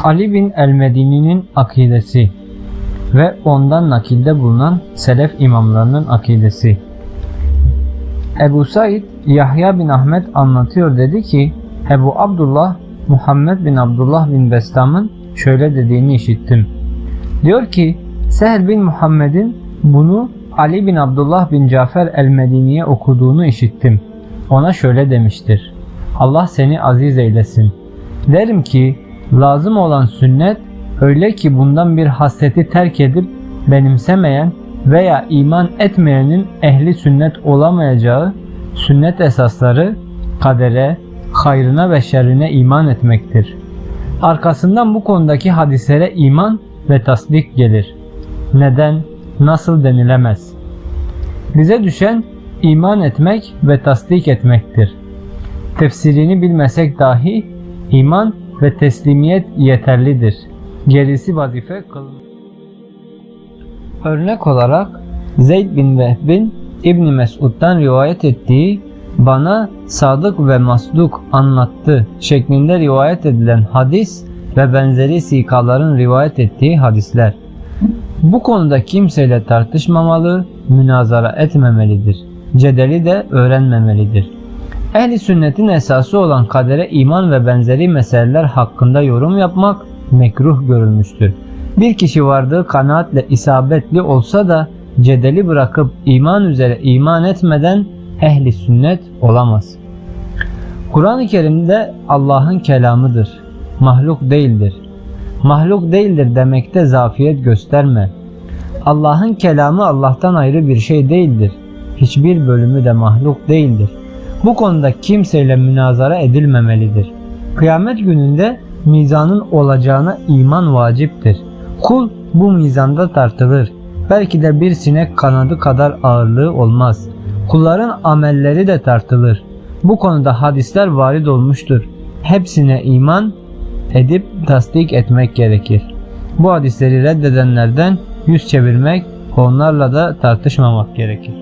Ali bin el-Medini'nin akidesi ve ondan nakilde bulunan selef imamlarının akidesi. Ebu Said Yahya bin Ahmet anlatıyor dedi ki Ebu Abdullah Muhammed bin Abdullah bin Bestam'ın şöyle dediğini işittim. Diyor ki Seher bin Muhammed'in bunu Ali bin Abdullah bin Cafer el-Medini'ye okuduğunu işittim. Ona şöyle demiştir. Allah seni aziz eylesin. Derim ki lazım olan sünnet öyle ki bundan bir hasreti terk edip benimsemeyen veya iman etmeyenin ehli sünnet olamayacağı sünnet esasları kadere, hayrına ve şerrine iman etmektir. Arkasından bu konudaki hadislere iman ve tasdik gelir. Neden, nasıl denilemez. Bize düşen iman etmek ve tasdik etmektir. Tefsirini bilmesek dahi iman ve teslimiyet yeterlidir. Gerisi vazife kılın. Örnek olarak Zeyd bin Vehb'in İbn Mesud'dan rivayet ettiği bana sadık ve masduk anlattı şeklinde rivayet edilen hadis ve benzeri sikaların rivayet ettiği hadisler. Bu konuda kimseyle tartışmamalı, münazara etmemelidir. Cedeli de öğrenmemelidir. Ehli sünnetin esası olan kadere iman ve benzeri meseleler hakkında yorum yapmak mekruh görülmüştür. Bir kişi vardığı kanaatle isabetli olsa da cedeli bırakıp iman üzere iman etmeden ehli sünnet olamaz. Kur'an-ı Kerim'de Allah'ın kelamıdır. Mahluk değildir. Mahluk değildir demekte zafiyet gösterme. Allah'ın kelamı Allah'tan ayrı bir şey değildir. Hiçbir bölümü de mahluk değildir. Bu konuda kimseyle münazara edilmemelidir. Kıyamet gününde mizanın olacağına iman vaciptir. Kul bu mizanda tartılır. Belki de bir sinek kanadı kadar ağırlığı olmaz. Kulların amelleri de tartılır. Bu konuda hadisler varid olmuştur. Hepsine iman edip tasdik etmek gerekir. Bu hadisleri reddedenlerden yüz çevirmek, onlarla da tartışmamak gerekir.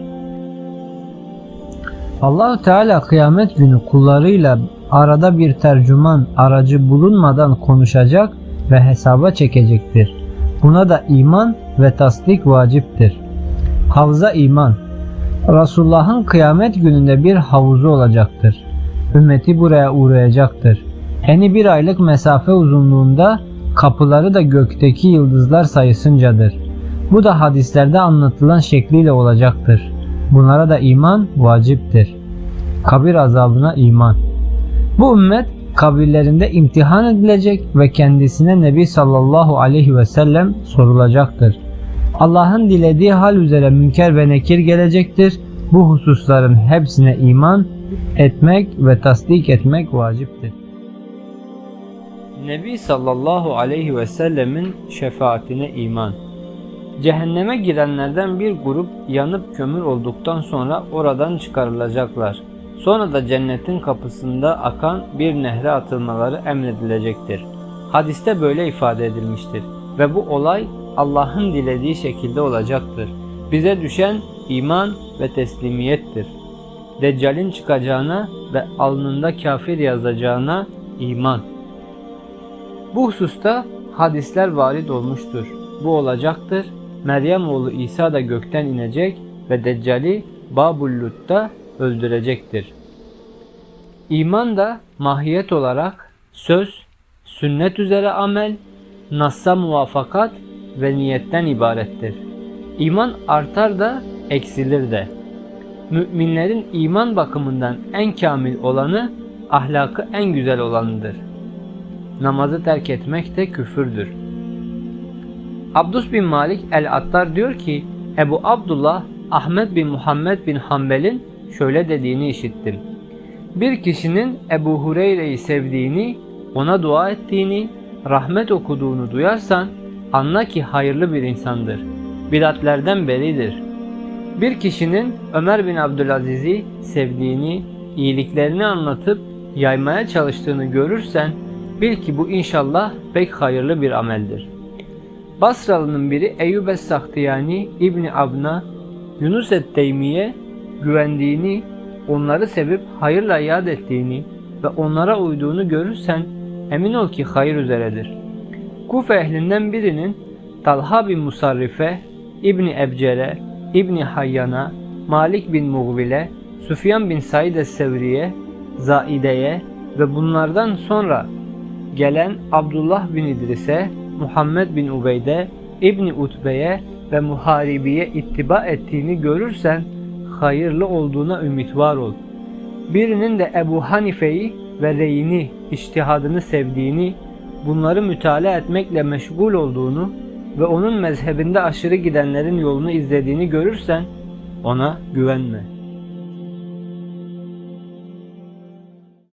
Allahu Teala kıyamet günü kullarıyla arada bir tercüman aracı bulunmadan konuşacak ve hesaba çekecektir. Buna da iman ve tasdik vaciptir. Havza iman Resulullah'ın kıyamet gününde bir havuzu olacaktır. Ümmeti buraya uğrayacaktır. Eni bir aylık mesafe uzunluğunda kapıları da gökteki yıldızlar sayısıncadır. Bu da hadislerde anlatılan şekliyle olacaktır. Bunlara da iman vaciptir. Kabir azabına iman. Bu ümmet kabirlerinde imtihan edilecek ve kendisine Nebi sallallahu aleyhi ve sellem sorulacaktır. Allah'ın dilediği hal üzere münker ve nekir gelecektir. Bu hususların hepsine iman etmek ve tasdik etmek vaciptir. Nebi sallallahu aleyhi ve sellemin şefaatine iman. Cehenneme girenlerden bir grup yanıp kömür olduktan sonra oradan çıkarılacaklar. Sonra da cennetin kapısında akan bir nehre atılmaları emredilecektir. Hadiste böyle ifade edilmiştir ve bu olay Allah'ın dilediği şekilde olacaktır. Bize düşen iman ve teslimiyettir. Deccal'in çıkacağına ve alnında kafir yazacağına iman. Bu hususta hadisler varid olmuştur. Bu olacaktır. Meryem oğlu İsa da gökten inecek ve Deccal'i Babullut'ta öldürecektir. İman da mahiyet olarak söz, sünnet üzere amel, nassa muvafakat ve niyetten ibarettir. İman artar da eksilir de. Müminlerin iman bakımından en kamil olanı, ahlakı en güzel olanıdır. Namazı terk etmek de küfürdür. Abdus bin Malik el-Attar diyor ki, Ebu Abdullah Ahmet bin Muhammed bin Hanbel'in şöyle dediğini işittim. Bir kişinin Ebu Hureyre'yi sevdiğini, ona dua ettiğini, rahmet okuduğunu duyarsan anla ki hayırlı bir insandır. Bidatlerden beridir. Bir kişinin Ömer bin Abdülaziz'i sevdiğini, iyiliklerini anlatıp yaymaya çalıştığını görürsen bil ki bu inşallah pek hayırlı bir ameldir. Basralı'nın biri Eyyub es-Sahtiyani İbni Abna, Yunus et-Teymiye güvendiğini, onları sevip hayırla yad ettiğini ve onlara uyduğunu görürsen emin ol ki hayır üzeredir. Kufe ehlinden birinin Talha bin Musarrife, İbni Ebcere, İbni Hayyan'a, Malik bin Mughvil'e, Süfyan bin Said es-Sevri'ye, Zaide'ye ve bunlardan sonra gelen Abdullah bin İdris'e, Muhammed bin Ubeyde, İbni Utbe'ye ve Muharibi'ye ittiba ettiğini görürsen hayırlı olduğuna ümit var ol. Birinin de Ebu Hanife'yi ve reyini, iştihadını sevdiğini, bunları mütalaa etmekle meşgul olduğunu ve onun mezhebinde aşırı gidenlerin yolunu izlediğini görürsen ona güvenme.''